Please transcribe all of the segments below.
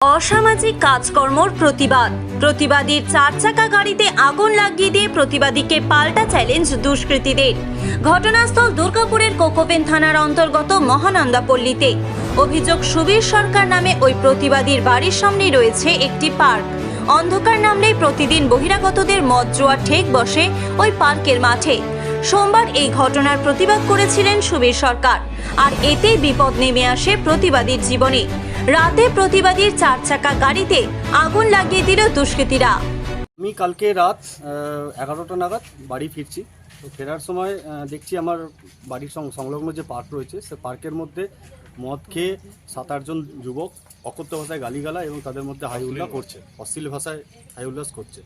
অসামাজিক কাজকর্মর প্রতিবাদ। প্রতিবাদীর চার চাকা গাড়িতে আগুন লাগিয়ে দিয়ে প্রতিবাদীকে পাল্টা চ্যালেঞ্জ দুষ্কৃতীদের। ঘটনাস্থল দুর্গাপুরের কোকোপেন থানার অন্তর্গত মহানন্দাপল্লীতে। অভিযোগ, সুবীর সরকার নামে ওই প্রতিবাদীর বাড়ির সামনেই রয়েছে একটি পার্ক। অন্ধকার নামলেই প্রতিদিন বহিরাগতদের মদ, জোয়া, ঠেক বসে ওই পার্কের মাঠে। সোমবার এই ঘটনার প্রতিবাদ করেছিলেন সুবীর সরকার। আর এতেই বিপদ নেমে আসে প্রতিবাদীর জীবনে। রাতে প্রতিবাদীর চার চাকা গাড়িতে আগুন লাগিয়ে দিল দুষ্কৃতীরা। আমি কালকে রাত এগারোটা নাগাদ বাড়ি ফিরছি। তো ফেরার সময় দেখছি আমার বাড়ির সং- সংলগ্ন যে পার্ক রয়েছে সে পার্কের মধ্যে মদ খেয়ে সাত আটজন যুবক অকথ্য ভাষায় গালিগালা এবং তাদের মধ্যে হাই উল্লাস করছে। অশ্লীল ভাষায় হাই উল্লাস করছে।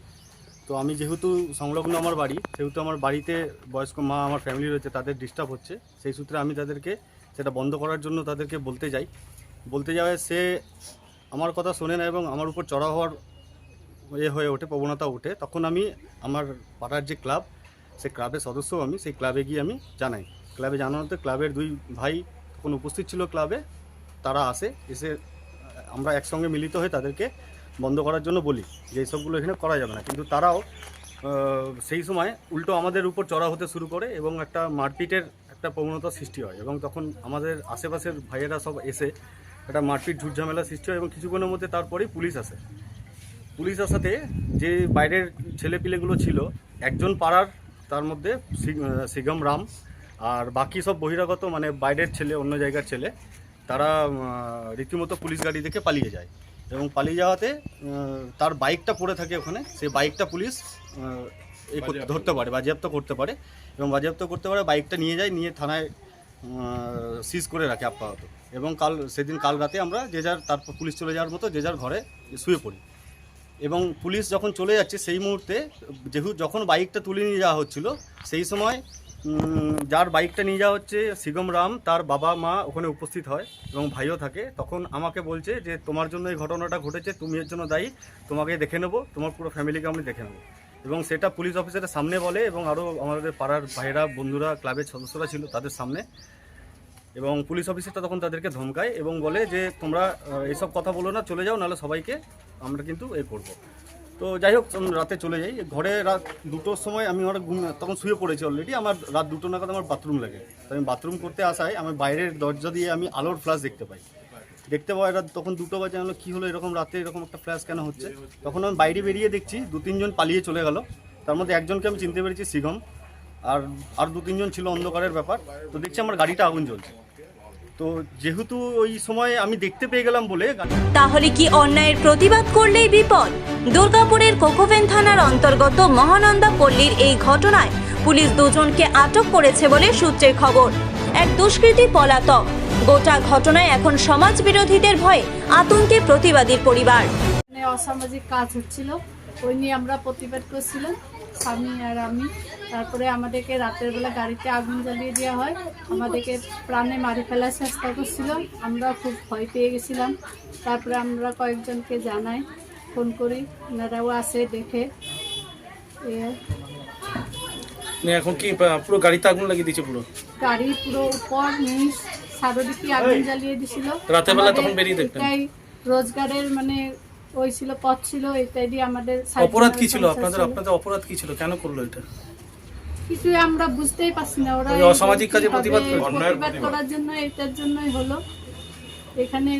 তো আমি যেহেতু সংলগ্ন আমার বাড়ি সেহেতু আমার বাড়িতে বয়স্ক মা আমার ফ্যামিলি রয়েছে তাদের ডিস্টার্ব হচ্ছে। সেই সূত্রে আমি তাদেরকে সেটা বন্ধ করার জন্য তাদেরকে বলতে যাই। বলতে যাওয়ায় সে আমার কথা শোনে না এবং আমার উপর চড়া হওয়ার এ হয়ে ওঠে, প্রবণতা ওঠে, তখন আমি আমার পাড়ার যে ক্লাব সেই ক্লাবের সদস্য আমি, সেই ক্লাবে গিয়ে আমি জানাই। ক্লাবে জানানোতে ক্লাবের দুই ভাই তখন উপস্থিত ছিল ক্লাবে, তারা আসে, এসে আমরা একসঙ্গে মিলিত হয়ে তাদেরকে বন্ধ করার জন্য বলি যে এইসবগুলো এখানে করা যাবে না। কিন্তু তারাও সেই সময় উল্টো আমাদের উপর চড়া হতে শুরু করে এবং একটা মারপিটের একটা প্রবণতা সৃষ্টি হয় এবং তখন আমাদের আশেপাশের ভাইয়েরা সব এসে একটা মারপিট ঝুটঝামেলা সৃষ্টি হয় এবং কিছুক্ষণের মধ্যে তারপরেই পুলিশ আসে। পুলিশ আসাতে যে বাইরের ছেলেপিলেগুলো ছিল একজন পাড়ার তার মধ্যে সিগম রাম আর বাকি সব বহিরাগত মানে বাইরের ছেলে অন্য জায়গার ছেলে তারা রীতিমতো পুলিশ গাড়ি দেখে পালিয়ে যায়। এবং পালিয়ে যাওয়াতে তার বাইকটা পড়ে থাকে ওখানে সেই বাইকটা পুলিশ ধরতে পারে বাজেয়াপ্ত করতে পারে। এবং বাজেয়াপ্ত করতে পারে বাইকটা নিয়ে যায় নিয়ে থানায় সিজ করে রাখে আপাতত। এবং কাল সেদিন কাল রাতে আমরা যে যার তারপর পুলিশ চলে যাওয়ার মতো যে যার ঘরে শুয়ে পড়ি। এবং পুলিশ যখন চলে যাচ্ছে সেই মুহূর্তে যেহেতু যখন বাইকটা তুলে নিয়ে যাওয়া হচ্ছিল, সেই সময় যার বাইকটা নিয়ে যাওয়া হচ্ছে সিগম রাম, তার বাবা মা ওখানে উপস্থিত হয় এবং ভাইও থাকে। তখন আমাকে বলছে যে, তোমার জন্য এই ঘটনাটা ঘটেছে, তুমি এর জন্য দায়ী, তোমাকে দেখে নেব, তোমার পুরো ফ্যামিলিকে আমি দেখে নেব। এবং সেটা পুলিশ অফিসারের সামনে বলে এবং আরও আমাদের পাড়ার ভাইরা বন্ধুরা, ক্লাবের সদস্যরা ছিল তাদের সামনে। এবং পুলিশ অফিসারটা তখন তাদেরকে ধমকায় এবং বলে যে তোমরা আহ, এইসব কথা বলো না চলে যাও নাহলে সবাইকে আমরা কিন্তু এ করব। তো যাই হোক রাতে চলে যাই। ঘরে রাত দুটোর সময় আমি আমার ঘুম তখন শুয়ে পড়েছি অলরেডি আমার রাত দুটো নাগাদ আমার বাথরুম লাগে। তো আমি বাথরুম করতে আসায় আমি বাইরের দরজা দিয়ে আমি আলোর ফ্ল্যাশ দেখতে পাই। দেখতে পাই রাত তখন দুটো বাজে আমি কী হলো? এরকম রাতে এরকম একটা ফ্ল্যাশ কেন হচ্ছে? তখন আমি বাইরে বেরিয়ে দেখছি দু তিনজন পালিয়ে চলে গেল। তার মধ্যে একজনকে আমি চিনতে পেরেছি সিগম। আর আর দু তিনজন ছিল অন্ধকারের ব্যাপার। তো দেখছি আমার গাড়িটা আগুন জ্বলছে। তো যেহেতু ওই সময় আমি দেখতে পেয়ে গেলাম বলে তাহলে কি অন্যায়ের প্রতিবাদ করলেই বিপদ? দুর্গাপুরের কোকোভেন থানার অন্তর্গত মহানন্দা পল্লীর এই ঘটনায় পুলিশ দুজনকে আটক করেছে বলে সূত্রের খবর। এক দুষ্কৃতী পলাতক। গোটা ঘটনায় এখন সমাজ বিরোধীদের ভয়ে আতঙ্কে প্রতিবাদীর পরিবার। অসামাজিক কাজ হচ্ছিল। ওই নিয়ে আমরা প্রতিবাদ করছিলাম। স্বামী আর আমি। তারপরে আমাদেরকে রাতের বেলা গাড়িতে আগুন জ্বালিয়ে দেওয়া হয়। আমাদেরকে প্রাণে মারি ফেলার চেষ্টা করছিল। আমরা খুব ভয় পেয়ে গেছিলাম। তারপরে আমরা কয়েকজনকে জানাই ফোন করি। ওনারাও আসে দেখে। মানে এখন কি পুরো গাড়িতে আগুন লাগিয়ে দিয়েছে পুরো? গাড়ি পুরো উপর নিচ সারদিকে আগুন জ্বালিয়ে দিছিল। রাতের বেলা তখন বেরিয়ে দেখতেন? রোজগারের মানে ওই ছিল পথ ছিল এটাই দিয়ে আমাদের অপরাধ কি ছিল? আপনাদের আপনাদের অপরাধ কি ছিল? কেন করল এটা? কিছু আমরা বুঝতেই পারছি না। ওরা ওই অসামাজিক কাজে প্রতিবাদ প্রতিবাদ করার জন্য এটার জন্যই হলো। এখানে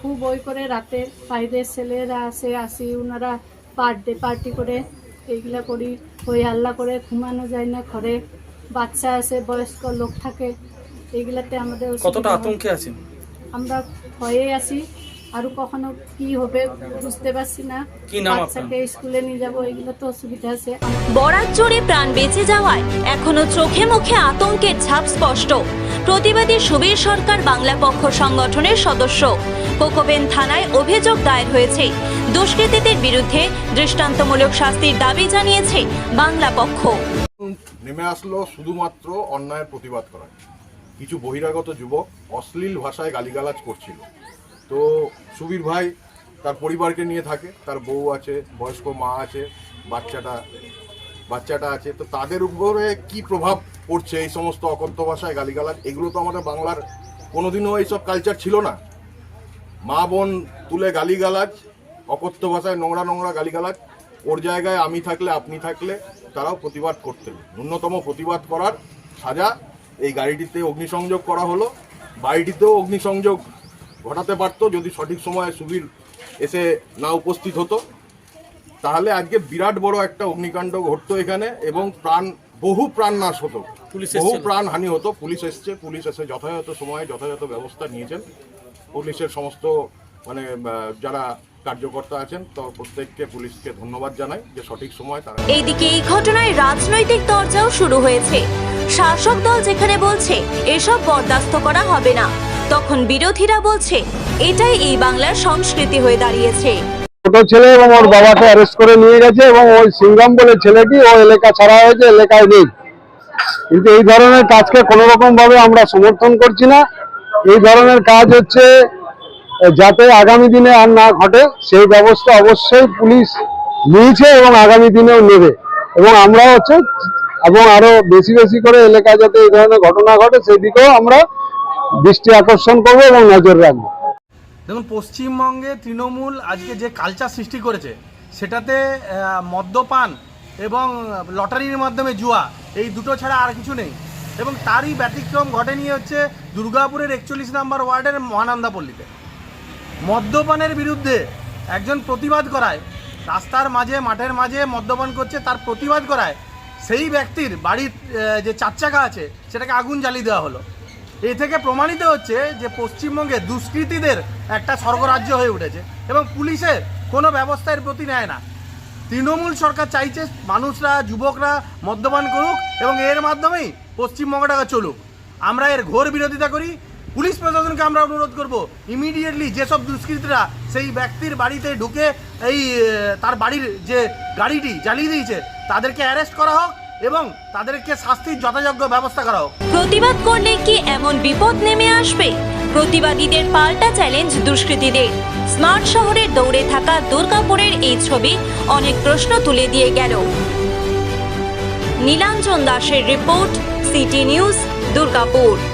খুব ওই করে রাতে বাইরের ছেলেরা আসে আসি ওনারা বার্থডে পার্টি করে এইগুলা করি ওই আল্লাহ করে ঘুমানো যায় না ঘরে। বাচ্চা আছে বয়স্ক লোক থাকে এইগুলাতে আমাদের কতটা আতঙ্কে আছেন? আমরা ভয়ে আছি। আরও কখনো কি হবে বুঝতে পারছি না। কি নাম আপনার? বাচ্চাকে স্কুলে নিয়ে যাব এগুলো তো অসুবিধা আছে। বরাত জোরে প্রাণ বেঁচে যাওয়ায় এখনও চোখে মুখে আতঙ্কের ছাপ স্পষ্ট। প্রতিবাদী সুবীর সরকার বাংলা পক্ষ সংগঠনের সদস্য। কোকোবেন থানায় অভিযোগ দায়ের হয়েছে। দুষ্কৃতীদের বিরুদ্ধে দৃষ্টান্তমূলক শাস্তির দাবি জানিয়েছে বাংলা পক্ষ। নেমে আসলো শুধুমাত্র অন্যায়ের প্রতিবাদ করা কিছু বহিরাগত যুবক অশ্লীল ভাষায় গালিগালাজ করছিল। তো সুবীর ভাই তার পরিবারকে নিয়ে থাকে, তার বউ আছে, বয়স্ক মা আছে, বাচ্চাটা বাচ্চাটা আছে, তো তাদের উপরে কি প্রভাব পড়ছে এই সমস্ত অকথ্য ভাষায় গালিগালাজ, এগুলো তো আমাদের বাংলার কোনোদিনও এইসব কালচার ছিল না। মা বোন তুলে গালিগালাজ, অকথ্য ভাষায় নোংরা নোংরা গালিগালাজ, ওর জায়গায় আমি থাকলে, আপনি থাকলে, তারাও প্রতিবাদ করতেন। ন্যূনতম প্রতিবাদ করার সাজা এই গাড়িটিতে অগ্নিসংযোগ করা হলো। বাড়িটিতেও অগ্নিসংযোগ ঘটাতে পারতো যদি সঠিক সময়ে সুবীর এসে না উপস্থিত হতো। তাহলে আজকে বিরাট বড় একটা অগ্নিকাণ্ড ঘটতো এখানে এবং প্রাণ বহু প্রাণ নাশ হতো। পুলিশ বহু? প্রাণ হানি হতো। পুলিশ এসছে। পুলিশ এসে যথাযথ সময়ে যথাযথ ব্যবস্থা নিয়েছেন। পুলিশের সমস্ত মানে যারা কার্যকর্তা আছেন তো প্রত্যেককে পুলিশকে ধন্যবাদ জানাই যে সঠিক সময় তারা এইদিকে এই ঘটনায় রাজনৈতিক তরজাও শুরু হয়েছে। শাসক দল যেখানে বলছে এসব বরদাস্ত করা হবে না। তখন বিরোধীরা বলছে, এটাই এই বাংলার সংস্কৃতি হয়ে দাঁড়িয়েছে। ছোট ছেলে এবং ওর বাবাকে অ্যারেস্ট করে নিয়ে গেছে এবং ওই সিঙ্গাম বলে ছেলেটি ও এলাকা ছাড়া হয়েছে, এলাকায় নেই। কিন্তু এই ধরনের কাজকে কোনো রকম ভাবে আমরা সমর্থন করছি না। এই ধরনের কাজ হচ্ছে, যাতে আগামী দিনে আর না ঘটে, সেই ব্যবস্থা অবশ্যই পুলিশ নিয়েছে এবং আগামী দিনেও নেবে। এবং আমরা হচ্ছে, এবং আরও বেশি বেশি করে এলাকায় যাতে এই ধরনের ঘটনা ঘটে সেই দিকেও আমরা দৃষ্টি আকর্ষণ করব এবং নজর রাখব। দেখুন, পশ্চিমবঙ্গে তৃণমূল আজকে যে কালচার সৃষ্টি করেছে, সেটাতে মদ্যপান এবং লটারির মাধ্যমে জুয়া, এই দুটো ছাড়া আর কিছু নেই। এবং তারই ব্যতিক্রম ঘটেনি হচ্ছে দুর্গাপুরের একচল্লিশ নাম্বার ওয়ার্ডের মহানন্দা পল্লীতে মদ্যপানের বিরুদ্ধে একজন প্রতিবাদ করায়, রাস্তার মাঝে, মাঠের মাঝে মদ্যপান করছে, তার প্রতিবাদ করায় সেই ব্যক্তির বাড়ির যে চার চাকা আছে, সেটাকে আগুন জ্বালিয়ে দেওয়া হলো। এ থেকে প্রমাণিত হচ্ছে যে পশ্চিমবঙ্গে দুষ্কৃতীদের একটা স্বর্গরাজ্য হয়ে উঠেছে এবং পুলিশের কোনো ব্যবস্থা এর প্রতি নেয় না। তৃণমূল সরকার চাইছে মানুষরা, যুবকরা মদ্যপান করুক এবং এর মাধ্যমেই পশ্চিমবঙ্গটাকে চলুক। আমরা এর ঘোর বিরোধিতা করি। পুলিশ প্রশাসনকে আমরা অনুরোধ করব ইমিডিয়েটলি যেসব দুষ্কৃতীরা সেই ব্যক্তির বাড়িতে ঢুকে এই তার বাড়ির যে গাড়িটি জ্বালিয়ে দিয়েছে, তাদেরকে অ্যারেস্ট করা হোক। এবং তাদেরকে শাস্তির যথাযোগ্য ব্যবস্থা করা হোক। প্রতিবাদ করলে কি এমন বিপদ নেমে আসবে? প্রতিবাদীদের পাল্টা চ্যালেঞ্জ দুষ্কৃতীদের। স্মার্ট শহরের দৌড়ে থাকা দুর্গাপুরের এই ছবি অনেক প্রশ্ন তুলে দিয়ে গেল। নীলাঞ্জন দাসের report, city news, Durgapur.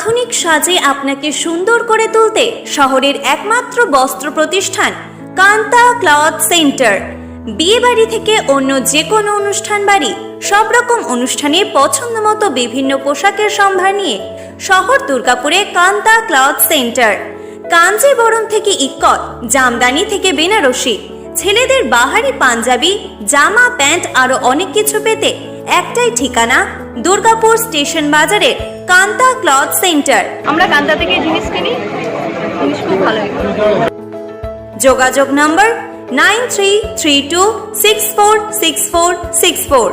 আধুনিক সাজে আপনাকে সুন্দর করে তুলতে শহরের একমাত্র বস্ত্র প্রতিষ্ঠান কান্তা ক্লথ সেন্টার। বিয়ে বাড়ি থেকে অন্য যে কোনো অনুষ্ঠান বাড়ি, সব রকম অনুষ্ঠানে পছন্দ মতো বিভিন্ন পোশাকের সম্ভার নিয়ে শহর দুর্গাপুরে কান্তা ক্লথ সেন্টার। কাঞ্জিবরম থেকে ইক্কত, জামদানি থেকে বেনারসি ছেলেদের বাহারি পাঞ্জাবি জামা প্যান্ট আরও অনেক কিছু পেতে একটাই ঠিকানা দুর্গাপুর স্টেশন বাজারের কান্তা ক্লথ সেন্টার। আমরা কান্তা থেকে জিনিস কিনি জিনিস খুব ভালো যোগাযোগ নম্বর nine three three two six four six four six four.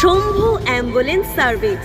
Shambhu ambulance service.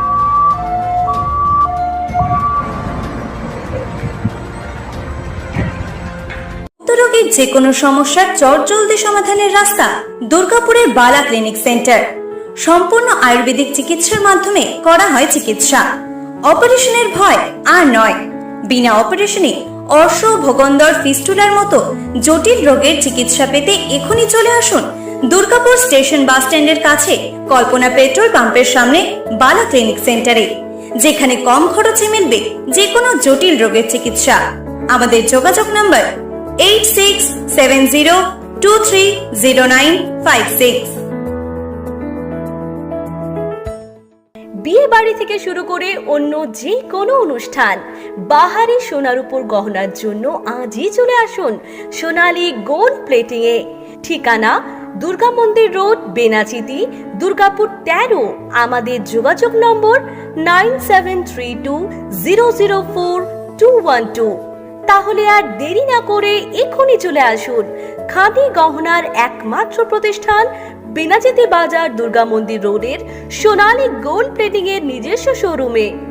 রোগীর যে কোনো সমস্যার চটজলদি সমাধানের রাস্তা দুর্গাপুরের বালা ক্লিনিক সেন্টার। সম্পূর্ণ আয়ুর্বেদিক চিকিৎসার মাধ্যমে করা হয় চিকিৎসা। অপারেশনের ভয় আর নয়। বিনা অপারেশনে অর্শ ভোগন্দর ফিস্টুলার মতো জটিল রোগের চিকিৎসা পেতে এখনই চলে আসুন দুর্গাপুর স্টেশন বাস স্ট্যান্ডের কাছে কল্পনা পেট্রোল পাম্পের সামনে বালা ক্লিনিক সেন্টারে, যেখানে কম খরচে মিলবে যে কোনো জটিল রোগের চিকিৎসা। আমাদের যোগাযোগ নম্বর eight six seven zero two three zero nine five six বিয়ে বাড়ি থেকে শুরু করে অন্য যে কোনো অনুষ্ঠান, বাহারি সোনার উপর গহনার জন্য আজই চলে আসুন সোনালী গোল্ড প্লেটিং এ। ঠিকানা দুর্গা মন্দির রোড, বেনাচিতি, দুর্গাপুর তেরো। আমাদের যোগাযোগ নম্বর nine seven three two zero zero four two one two. তাহলে আর দেরি না করে এখনই চলে আসুন খাদি গহনার একমাত্র প্রতিষ্ঠান বেনাচিতি বাজার দুর্গা মন্দির রোডের সোনালী গোল্ড প্লেটিং এর নিজস্ব শোরুমে।